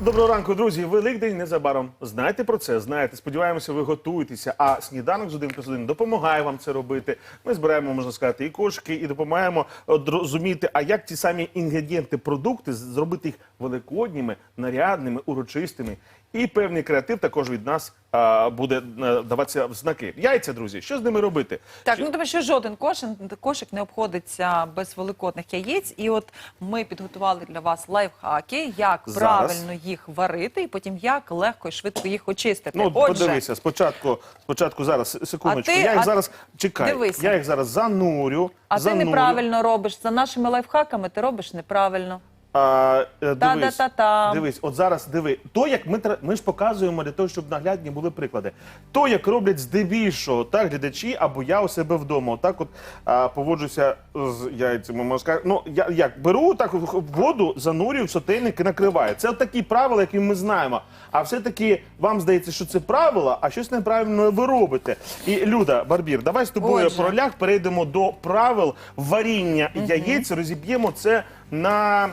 Доброго ранку, друзі. Великдень незабаром. Знаєте про це? Знаєте. Сподіваємося, ви готуєтеся. А сніданок з 1 плюс 1 допомагає вам це робити. Ми збираємо, можна сказати, і кошики, і допомагаємо от, розуміти, а як ті самі інгредієнти, продукти зробити їх великодніми, нарядними, урочистими. І певний креатив також від нас а, буде е, даватися в знаки. Яйця, друзі, що з ними робити? Так, ну тому що жоден кошик, кошик не обходиться без великодних яєць. І от ми підготували для вас лайфхаки, як Зараз. правильно їх варити, і потім як легко і швидко їх очистити. Ну, Отже, подивися, спочатку, спочатку зараз, секундочку. А ти- я їх а- зараз чекай. Дивися. Я їх зараз занурю. а ти неправильно робиш. За нашими лайфхаками ти робиш неправильно. А, е, дивись, Та-да-та-та. дивись, от зараз диви. То, як ми, тра- ми ж показуємо для того, щоб наглядні були приклади. То, як роблять здебільшого так, глядачі, або я у себе вдома. Отак от а, поводжуся з яйцями. Можна. Ну, я як беру так воду, занурюю в сотейник і накриваю. Це от такі правила, які ми знаємо. А все-таки вам здається, що це правила, а щось неправильно ви робите. І Люда, Барбір, давай з тобою Отже. про ляг перейдемо до правил варіння яєць, розіб'ємо це на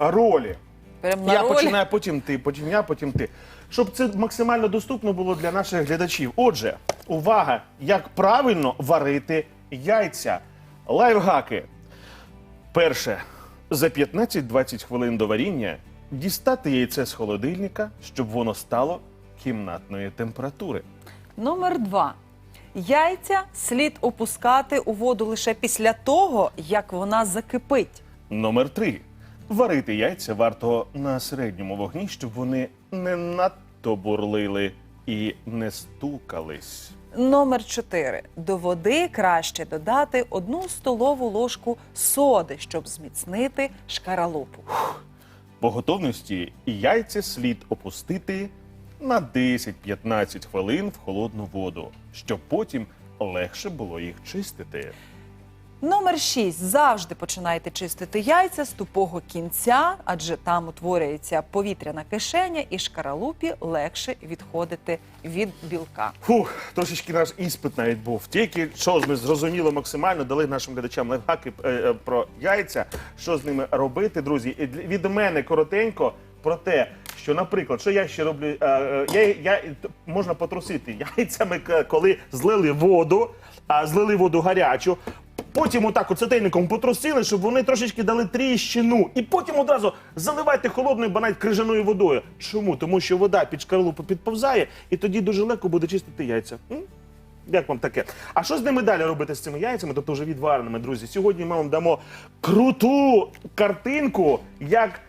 ролі. Прям на я ролі. починаю, потім ти, потім я, потім ти. Щоб це максимально доступно було для наших глядачів. Отже, увага, як правильно варити яйця. Лайфхаки. Перше. За 15-20 хвилин до варіння дістати яйце з холодильника, щоб воно стало кімнатної температури. Номер два. Яйця слід опускати у воду лише після того, як вона закипить. Номер 3. Варити яйця варто на середньому вогні, щоб вони не надто бурлили і не стукались. Номер 4. До води краще додати одну столову ложку соди, щоб зміцнити шкаралупу. По готовності яйця слід опустити на 10-15 хвилин в холодну воду, щоб потім легше було їх чистити. Номер 6. Завжди починайте чистити яйця з тупого кінця, адже там утворюється повітряна кишеня, і шкаралупі легше відходити від білка. Фух, трошечки наш іспит навіть був. Тільки що ми зрозуміло максимально дали нашим глядачам лайфхаки е, е, про яйця, що з ними робити, друзі. І від мене коротенько про те, що, наприклад, що я ще роблю, е, я, я, можна потрусити яйцями, коли злили воду, а злили воду гарячу. Потім отак от сотейником потрусили, щоб вони трошечки дали тріщину. І потім одразу заливайте холодною, ба навіть крижаною водою. Чому? Тому що вода під шкарлупу підповзає, і тоді дуже легко буде чистити яйця. М? Як вам таке? А що з ними далі робити з цими яйцями, тобто вже відвареними, друзі? Сьогодні ми вам дамо круту картинку, як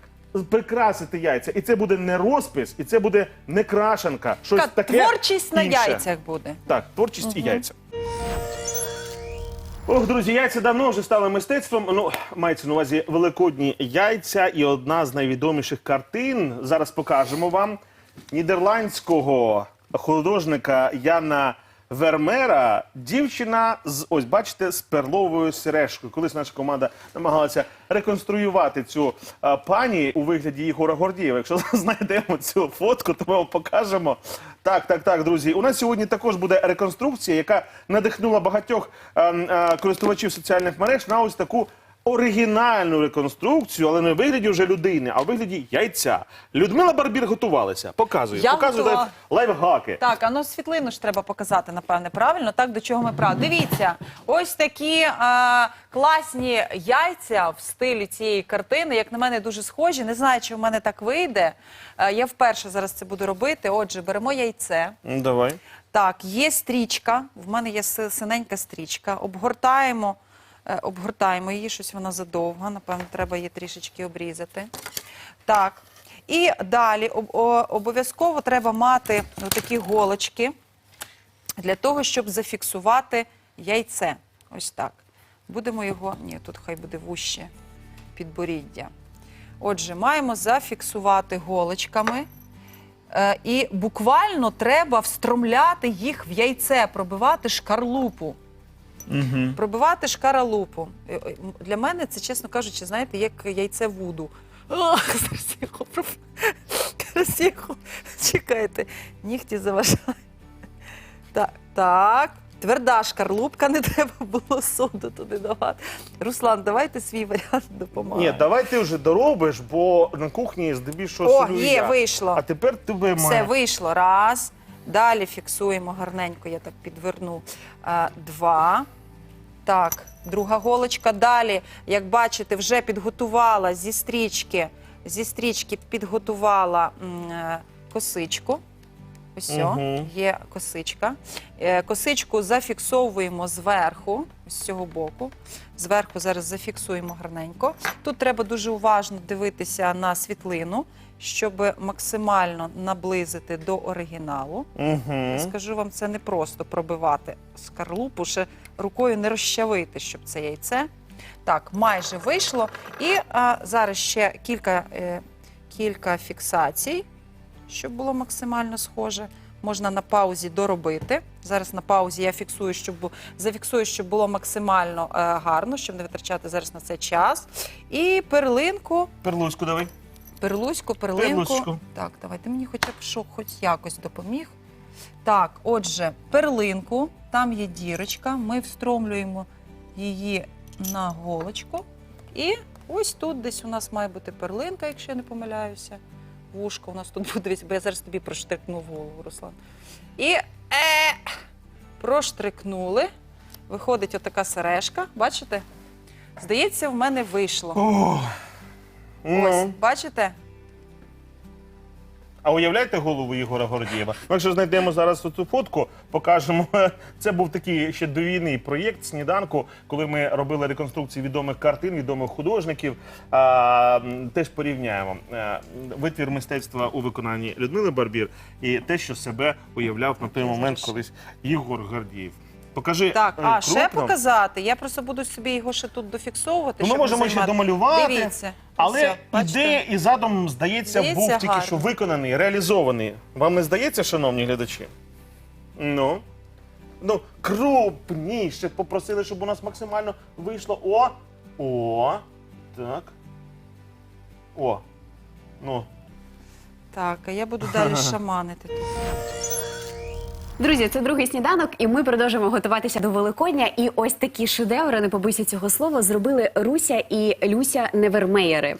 прикрасити яйця. І це буде не розпис, і це буде не крашенка. Щось Така таке творчість на інше. яйцях буде. Так, творчість і яйця. Ох, друзі, яйця давно вже стали мистецтвом. Ну, мається на увазі великодні яйця і одна з найвідоміших картин. Зараз покажемо вам нідерландського художника Яна Вермера. Дівчина з ось бачите з перловою сережкою. Колись наша команда намагалася реконструювати цю а, пані у вигляді Ігора Гордієва. Якщо знайдемо цю фотку, то ми вам покажемо. Так, так, так, друзі. У нас сьогодні також буде реконструкція, яка надихнула багатьох а, а, користувачів соціальних мереж на ось таку оригінальну реконструкцію, але не у вигляді вже людини, а у вигляді яйця. Людмила Барбір готувалася. Показує. Я Показує готова. лайф, лайфхаки. Так, а ну світлину ж треба показати, напевне, правильно. Так, до чого ми прав. Дивіться, ось такі а, класні яйця в стилі цієї картини. Як на мене, дуже схожі. Не знаю, чи в мене так вийде. Е, я вперше зараз це буду робити. Отже, беремо яйце. М, Давай. Так, є стрічка. В мене є си- синенька стрічка. Обгортаємо, е, обгортаємо її, щось вона задовга. Напевно, треба її трішечки обрізати. Так. І далі обов'язково треба мати такі голочки для того, щоб зафіксувати яйце. Ось так. Будемо його. Ні, тут хай буде вуще підборіддя. Отже, маємо зафіксувати голочками. Е, і буквально треба встромляти їх в яйце, пробивати шкарлупу. Угу. Пробивати шкаралупу. Е, е, Для мене це, чесно кажучи, знаєте, як яйце вуду. Я його- Чекайте, нігті заважають. Так, так. Тверда шкарлупка, не треба було соду туди давати. Руслан, давайте свій варіант допомагай. Ні, давай ти вже доробиш, бо на кухні здебільшого О, солюю є, я. вийшло. А тепер тебе Все має. вийшло. Раз. Далі фіксуємо гарненько, я так підверну. Два. Так, друга голочка. Далі, як бачите, вже підготувала зі стрічки, зі стрічки підготувала е, косичку. Ось Мгм. є косичка. Е, Косичку зафіксовуємо зверху, з цього боку. Зверху зараз зафіксуємо гарненько. Тут треба дуже уважно дивитися на світлину, щоб максимально наблизити до оригіналу. Угу. Скажу вам, це не просто пробивати скарлупу, ще рукою не розчавити, щоб це яйце. Так, майже вийшло. І а, зараз ще кілька, е, кілька фіксацій, щоб було максимально схоже. Можна на паузі доробити. Зараз на паузі я фіксую, щоб бу- зафіксую, щоб було максимально е, гарно, щоб не витрачати зараз на це час. І перлинку, Перлуську давай. Перлуську, перлинку. Перлусечку. Так, давайте мені хоча б що, хоч якось допоміг. Так, отже, перлинку, там є дірочка, ми встромлюємо її на голочку. І ось тут десь у нас має бути перлинка, якщо я не помиляюся. Вушко у нас тут буде, бо я зараз тобі проштрикну голову, Руслан. І е, проштрикнули. Виходить отака сережка, бачите? Здається, в мене вийшло. О. Ось, Ну. бачите? А уявляєте голову Ігора Гордієва? Ми якщо знайдемо зараз цю фотку, покажемо. Це був такий ще до війни проєкт сніданку, коли ми робили реконструкції відомих картин, відомих художників. А, теж порівняємо е, витвір мистецтва у виконанні Людмили Барбір і те, що себе уявляв на той момент колись Ігор Гордієв. Покажи Так, е, а ще крупно. показати. Я просто буду собі його ще тут дофіксовувати. Ну, ми щоб можемо не ще займати. домалювати, Дивіться. Але Все, бачите? ідея і задум, здається, Здається, був тільки гарно. що виконаний, реалізований. Вам не здається, шановні глядачі? Ну. Ну, крупніше попросили, щоб у нас максимально вийшло. О! О! Так. О. Ну. Так, а я буду далі шаманити тут. Друзі, це другий сніданок, і ми продовжуємо готуватися до Великодня. І ось такі шедеври, не побоюся цього слова, зробили Руся і Люся Невермеєри.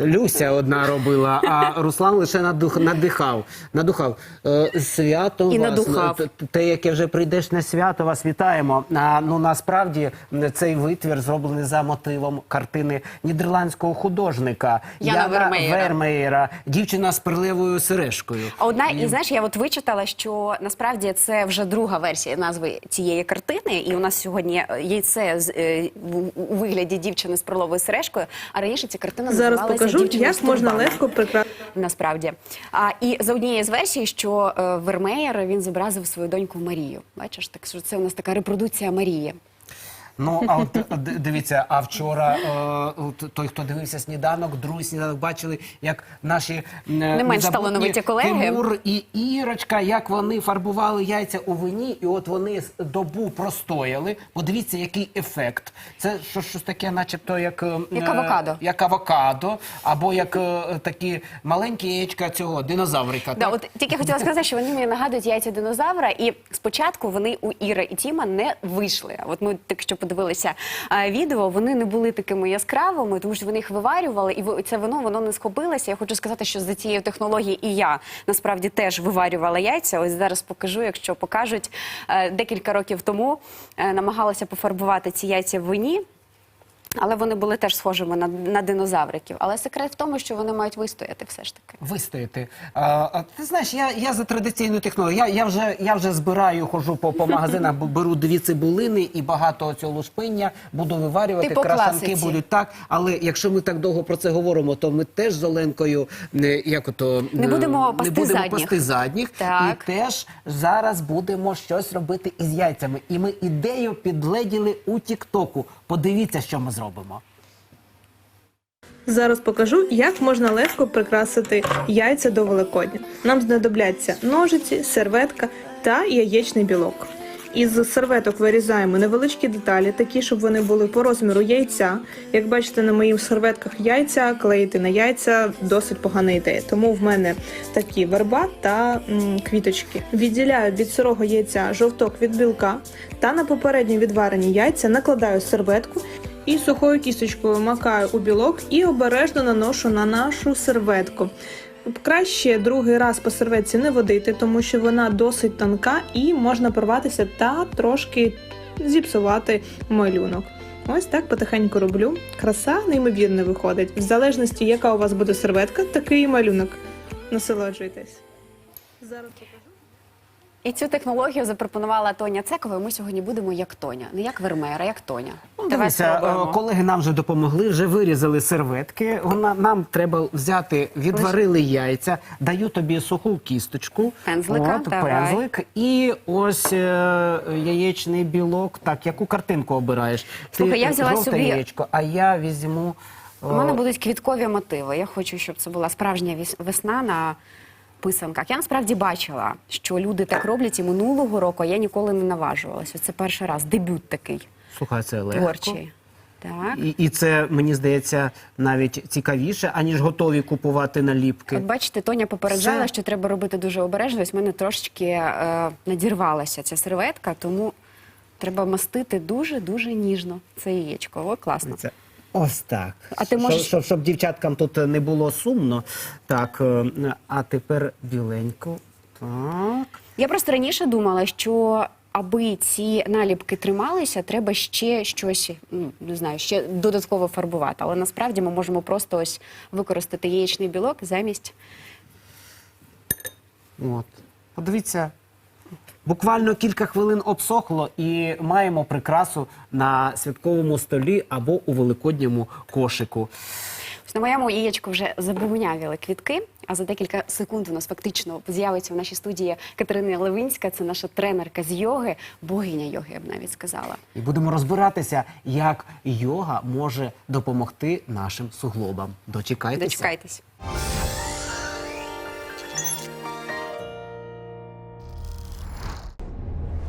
Люся одна робила, а Руслан лише надух, надихав. Надухав. Е, свято І вас, надухав. е, те, яке вже прийдешне свято, вас вітаємо. А, ну насправді цей витвір зроблений за мотивом картини нідерландського художника Яна Вермеєра. Вермеєра. Дівчина з перливою сережкою. Одна, і знаєш, я от вичитала, що насправді це вже друга версія назви цієї картини. І у нас сьогодні яйце з е, у вигляді дівчини з перловою сережкою. А раніше ця картина Зараз покажу, «Дівчина з як можна легко прикрасити. Насправді, а і за однією з версій, що е, Вермеєр він зобразив свою доньку Марію. Бачиш, так що це у нас така репродукція Марії. Ну, а от дивіться, а вчора е, от той, хто дивився сніданок, другий сніданок, бачили, як наші е, менш незабутні талановиті колеги. Тимур і Ірочка, як вони фарбували яйця у вині, і от вони добу простояли. Подивіться, який ефект. Це що, щось таке, начебто, як, е, Як авокадо. як авокадо, або як е, такі маленькі яєчка цього динозаврика. Да, так? от тільки хотіла сказати, що вони мені нагадують яйця динозавра, і спочатку вони у Іри і Тіма не вийшли. От ми так що подивилися а, відео, вони не були такими яскравими, тому що вони їх виварювали, і це вино воно не схопилося. Я хочу сказати, що за цією технологією і я насправді теж виварювала яйця. Ось зараз покажу, якщо покажуть Е, декілька років тому е, намагалася пофарбувати ці яйця в вині. Але вони були теж схожими на, на динозавриків. Але секрет в тому, що вони мають вистояти все ж таки. Вистояти. А, а, ти знаєш, я, я за традиційну технологію. Я, я, вже, я вже збираю, хожу по, по магазинах, беру дві цибулини і багато цього лушпиння, буду виварювати, Ти класиці. будуть так. Але якщо ми так довго про це говоримо, то ми теж з Оленкою не, як ото, Не будемо пасти не будемо задніх. пасти задніх. Так. І теж зараз будемо щось робити із яйцями. І ми ідею підледіли у Тіктоку. Подивіться, що ми зробимо. Зараз покажу, як можна легко прикрасити яйця до Великодня. Нам знадобляться ножиці, серветка та яєчний білок. Із серветок вирізаємо невеличкі деталі, такі, щоб вони були по розміру яйця. Як бачите, на моїх серветках яйця клеїти на яйця досить погана ідея. Тому в мене такі верба та м, квіточки. Відділяю від сирого яйця жовток від білка та на попередньо відварені яйця накладаю серветку і сухою кісточкою макаю у білок і обережно наношу на нашу серветку. Краще другий раз по серветці не водити, тому що вона досить тонка і можна порватися та трошки зіпсувати малюнок. Ось так потихеньку роблю. Краса неймовірно виходить. В залежності, яка у вас буде серветка, такий малюнок. Насолоджуйтесь. Зараз. І цю технологію запропонувала Тоня Цекова. і Ми сьогодні будемо як Тоня, не як Вермеєр, а як Тоня. Ну, Давай дивіться, спробуємо. е, колеги нам вже допомогли, вже вирізали серветки. Вона нам треба взяти, відварили яйця, даю тобі суху кісточку, Пензлика, от, давай. пензлик і ось е, яєчний білок. Так, яку картинку обираєш? Слухай, я взяла жовте собі- яєчко, а я візьму. е, У мене будуть квіткові мотиви. Я хочу, щоб це була справжня віс- весна на писанках. Я насправді бачила, що люди так роблять і минулого року, а я ніколи не наважувалася. Це перший раз, дебют такий Слухай, це легко. творчий. Так. І, і це мені здається навіть цікавіше, аніж готові купувати наліпки. От бачите, Тоня попереджала, Це- що треба робити дуже обережно. Ось в мене трошечки е, надірвалася ця серветка, тому треба мастити дуже-дуже ніжно це яєчко. О, класно. Це ось так. А ти Щоб- можеш- щоб, щоб дівчаткам тут не було сумно. Так, е, а тепер біленько. Так. Я просто раніше думала, що аби ці наліпки трималися, треба ще щось, ну, не знаю, ще додатково фарбувати. Але насправді ми можемо просто ось використати яєчний білок замість. От. Подивіться. Буквально кілька хвилин обсохло і маємо прикрасу на святковому столі або у великодньому кошику. На моєму яєчку вже забрунявіли квітки, а за декілька секунд у нас фактично з'явиться в нашій студії Катерина Левинська. Це наша тренерка з йоги, богиня йоги, я б навіть сказала. І будемо розбиратися, як йога може допомогти нашим суглобам. Дочекайтеся. Дочекайтесь.